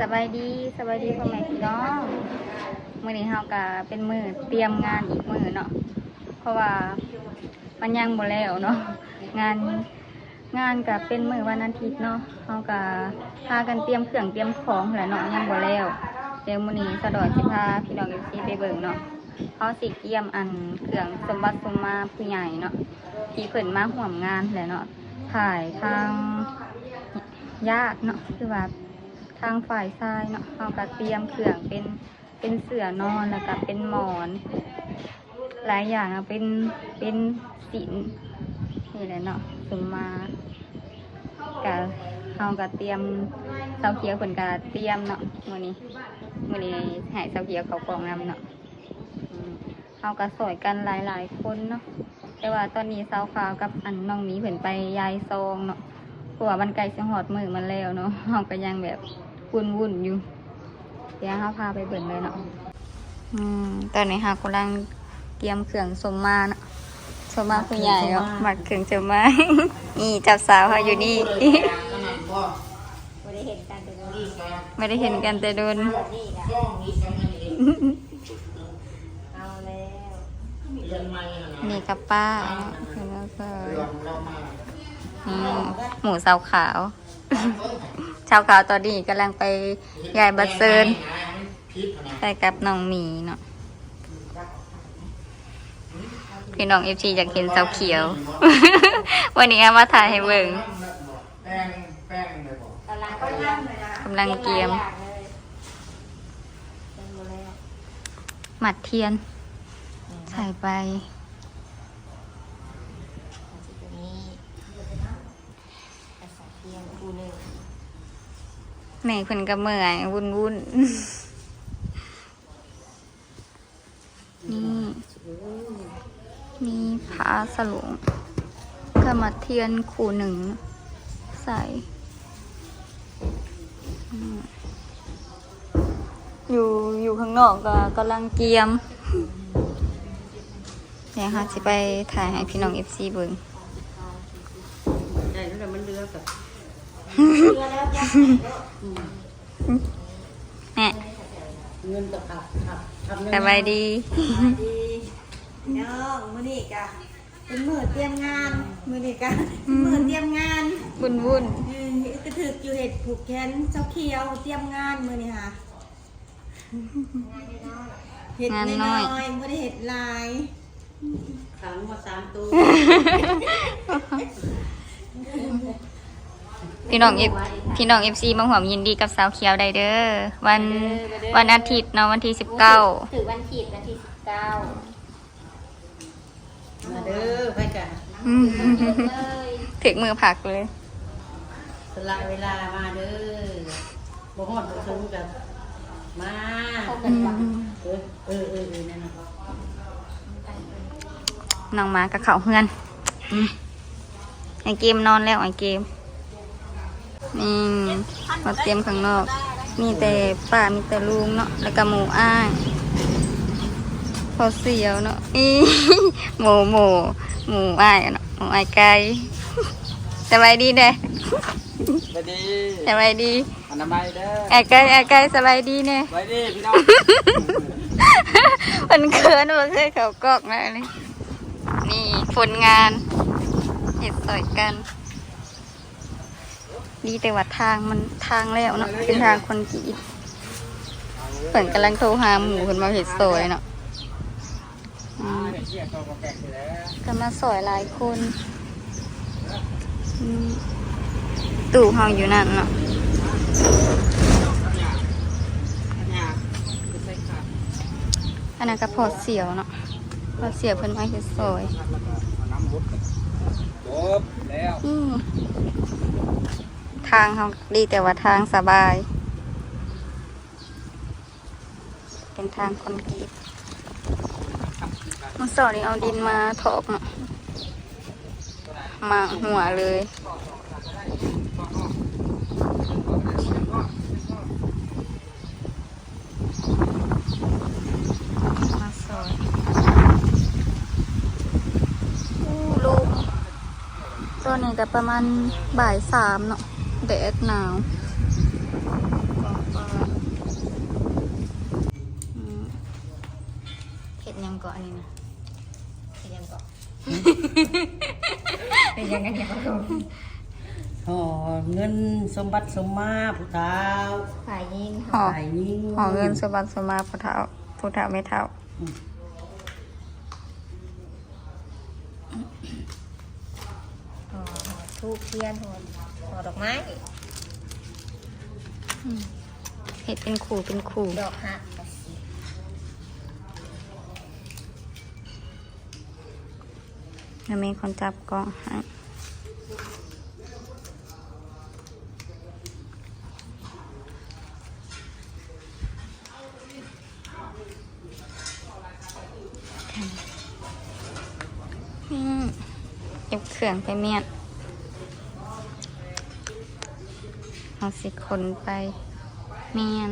สบายดีสบายดีพ่อแม่พี่น้องมื้อนี้เฮาก็เป็นมือเตรียมงานอีกมือเนาะเพราะว่ามันยังบ่แล้วเนาะงานงานก็เป็นมือวันอาทิตย์เนาะเฮาก็พากันเตรียมเครื่องเตรียมของแหละเนาะยังบ่แล้วเดี๋ยวมื้อนี้สะดวกสิพาพี่น้อง FC ไปเบิ่งเนาะเฮาสิเตรียมอันเครื่องสมบัติสมมาผู้ใหญ่เนาะที่เพิ่นมาร่วมงานแหละเนาะถ่ายทาง ญาติเนาะคือว่าทางฝ่ายซ้ายเนาะเราก็เตรียมเครื่องเป็นเป็นเสื่อนอนแล้วก็เป็นหมอน หลายอย่างอะเป็นเป็นสินนี่แหละเนาะสมมากับเราก็เตรียมเสาเขียวผลกาเตรียมเนาะมือนี้มือนี้ให้เสาเขียวเขากล่องนำเนาะเราก็สอยกันหลายๆคนเนาะแต่ว่าตอนนี้เสาขาวกับอันน้องหมีเพิ่นไปยายซองเนาะ เพราะว่ามันไกลสิหอดมือมันแล้วเนาะเราก็ยังแบบวุ่นวุ่นๆอยู่ เดี๋ยวเราพาไปเบิ่งเลยเนาะอืมตอนนี้เรากำลังเตรียมเครื่องสมมาเนาะสมมาผู้ใหญ่เนาะหมักเครื่องสมมา นี่จับสาวเขาอยู่นี่ไม่ได้เห็นกันแต่โดนไม่ได้เห็นกันแต่โดนนี่นะเอาแล้วนี่กับป้าเนาะแล้วก็ อืมหมูสาวขาว ชาวขาวตอนนี้กำลังไปยายบัตเซินไปกับน้องหมีเนาะพี่น้องเอฟซีอยากเห็นสาเขียว วันนี้เอามาถ่ายให้เบิ่งแป้งกำลังเตรียม หมัดเทียน ใส่ไป ตัวนี้กระสอบเทียมคู่หนึ่ง แม่เพิ่นก็เมื่อยวุ่นวุ่นนี่มีผ้าสลุงก็มเทียนคู่หนึ่ง ใส่ อยู่อยู่ข้างนอกก็กำลังเกียมเดี๋ยวค่ะจะไปถ่ายให้พี่น้องเอฟซีเบิ่งใช่แล้วมันเลือกกับ แล้วจ้ะแม่เงินกับขับขับขับเงินสบายดีดีน้องมือนี่กะเป็นมือเตรียมงานมือนี่กะมือเตรียมงานวุ่นวุ่นอืมกระถึกอยู่เห็ดผูกแขนเจ้าเขียวเตรียมงานมือนี่ค่ะเห็ดน้อยๆไม่ได้เห็ดหลายขังมาสามตัว พี่น้องเอฟพี่น้องเอฟซีมาห่วมยินดีกับสาวเขียวได้เด้อวันวันอาทิตย์เนาะวันที่สิบเก้าถือวันขีดวันที่สิบเก้ามาเด้อไปกันเลยถึงมือผักเลยสละเวลามาเด้อบ่ฮอดบ่ถึงกันมาเข้ากันหวังเออเออเออเออนั่นน่ะน้องหมากับเขาเฮือนอืมไอเกมนอนแล้วไอเกม นี่มาเตรียมข้างนอก มีแต่ป้ามีแต่ลุงเนาะแล้วก็หมูอ้ายพอเสียวเนาะอีหมูหมูหมูอ้ายเนาะหมูอ้ายไก่สบายดีเด้สวัสดีสบายดีอนามัยเด้อไอ้ไก่ไอ้ไก่สบายดีเนี่ยสวัสดีพี่น้องมันเขินมันเคยเขากอกนะนี่นี่ผลงานเห็ดสอยกัน ดีแต่ว่าทางมันทางแล้วเนาะเป็นทางคนกรีดเพิ่นกำลังโทรหาหมูเพิ่นมาเห็ดสอยเนาะก็มาสอยหลายคนตู่เฮาอยู่นั่นเนาะอันนั้นก็พอเสียวเนาะพอเสียวเพิ่นมาเฮ็ดซอยอืม ทางเขาดีแต่ว่าทางสบาย เป็นทางคอนกรีตมื่อสอนนี้เอาดินมาถอกเนาะมาหัวเลยมาสอยลูกตัวนี้ก็ประมาณบ่ายสามเนาะ แดดหนาวก็ก็อืมเห็ดหยังก่อนอันนี้นะเฮ็ดหยังก่อนเป็นยังไงเนี่ยครับห่อเงินสมบัติสมมาผู้เฒ่าฝ่ายยิงห่อฝ่ายยิงห่อเงินสบัติสมาผู้เฒ่าผู้เฒ่าไม่เฒ่าห่อทูบเทียนห่อห่ อดอกไม้เห็ดเป็นขู่เป็นขู่ดอกหักแล้วมีคนจับก้องให้เก็บเครื่องไปเมียน เอาสิคนไปเมียน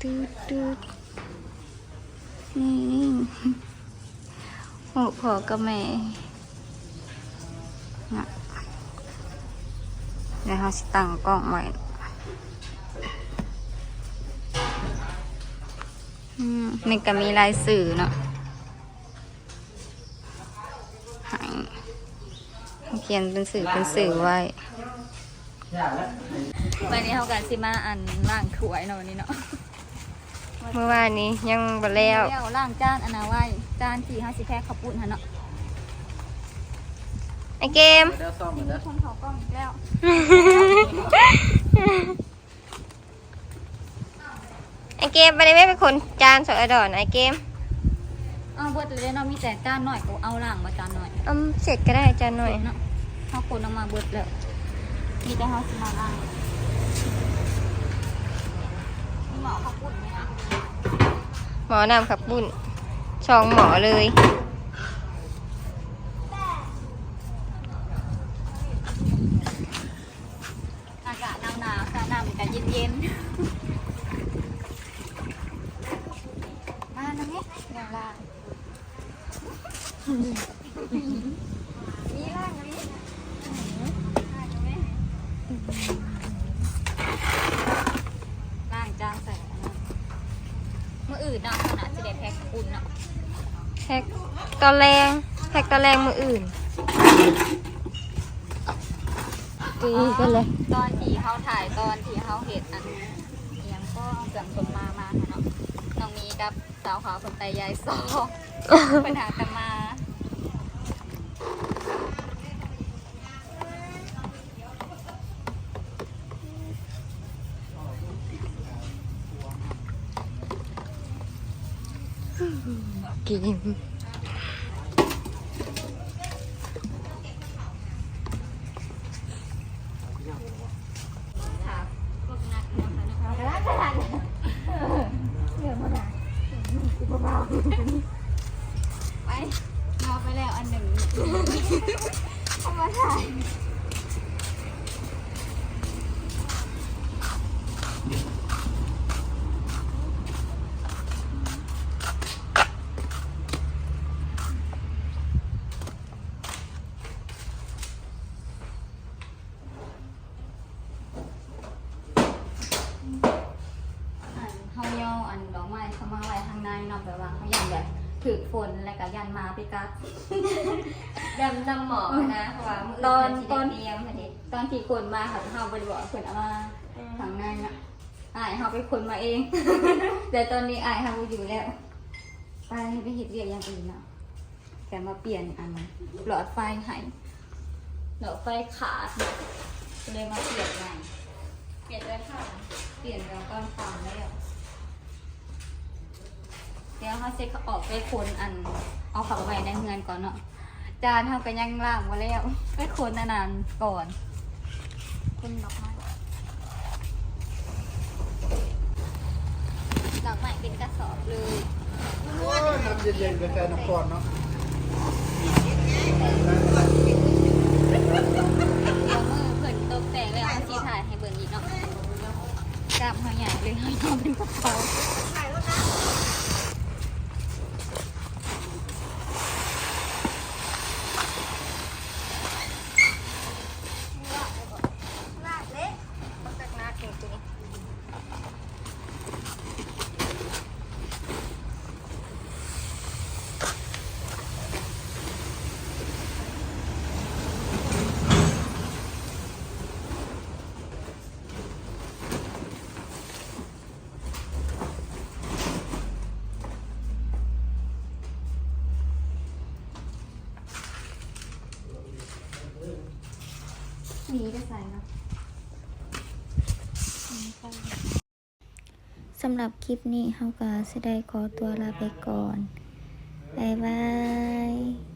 ตืดตืดนี่โอ้พอกับแม่นะเดี๋ยวเราสิตั้งกล้องไว้อืมนี่ก็มีลายสื่อเนาะให้เขาเขียนเป็นสื่อเป็นสื่อไว้วันนี้เขากันสิมาอันล่างถ้วยเนาะวันนี้เนาะเมื่อวานนี้ยังบ่แล้วเดี๋ยวล่างจานอันนาไว้จานที่ห้าสิแพ็คขับปุ่นฮะเนาะไอเกมเดี๋ยวซ่อมมีเด้อคนเขากล้องอีกแล้วไอเกมไปได้ไหมเป็นคนจานสองไอดอนไอเกมเอาเบิดเลยเนาะมีแต่จานหน่อยก็เอาล่างมาจานหน่อยอืมเสร็จก็ได้จานหน่อยเนาะ เขาคนเอามาเบิดเลยมีแต่เขาสิมาล่างมีหมอขับปุ่นไหมคะหมอนำขับบุญช่องหมอเลยอากาศหนาวๆค่ะน้ำกันเย็นๆมานะเนี่ยอย่างล่างมีล่างนะมี ล้างจานใส่อันนั้นมื่ออื่นเนาะขนาดสิเดแพ็คอุ่นเนาะ แพ็ก ตอนแรงแพ็กตอนแรงมืออื่นตีกันเลย ตอนที่เขาถ่ายตอนที่เขาเห็ดอันเอียงก็เกือบสมมามาค่ะเนาะน้องมีกับสาวขาวคนไตยายซอปัญหากันมากิน ถามพวกนักเนาะค่ะเนาะเรื่องมาด่า ไปเอาไปแล้วอันหนึ่งเอามาถ่าย อันเขาย่ออันดอกไม้เขามาไว้ข้างในเนาะแบบว่าเขายันแบบ ถือฝนแล้วก็ยันมาไปกัดดำดำหมอนะเพราะว่ามือตอนตอน เตรียมพอดีตอนที่คนมาค่ะเขาบริบอกคนเอามาข้างในน่ะอายเขาไปคนมาเอง แต่ตอนนี้อายเขาอยู่แล้ว ไปไปเห็ดเรียกอย่างอื่นเนาะแกมาเปลี่ยนอันหลอดไฟให้หลอดไฟขาดเนาะก็เลยมาเปลี่ยนใหม่ เปลี่ยนเลยค่ะ เปลี่ยนแล้วก็ฟังแล้ว เดี๋ยวเขาเซ็ตเขาออกไปคนอัน เอาเขาไปในเงินก่อนเนาะจานทำกันยังล่างมาแล้วไปคนนานๆก่อนคุณดอกไม้ดอกไม้เป็นกระสอบเลยน้ำเย็นๆกาแฟน้ำก่อนเนาะ เดี๋ยวมือเพิ่นตกแต่งแล้วเอาสีถ่ายให้เบิ่งอีกเนาะกล้ามเขาใหญ่เลยเขายอมเป็นกระเป๋า หนีได้ใส่เนาะสำหรับคลิปนี้เฮาก็สิได้ขอตัวลาไปก่อน บ๊ายบาย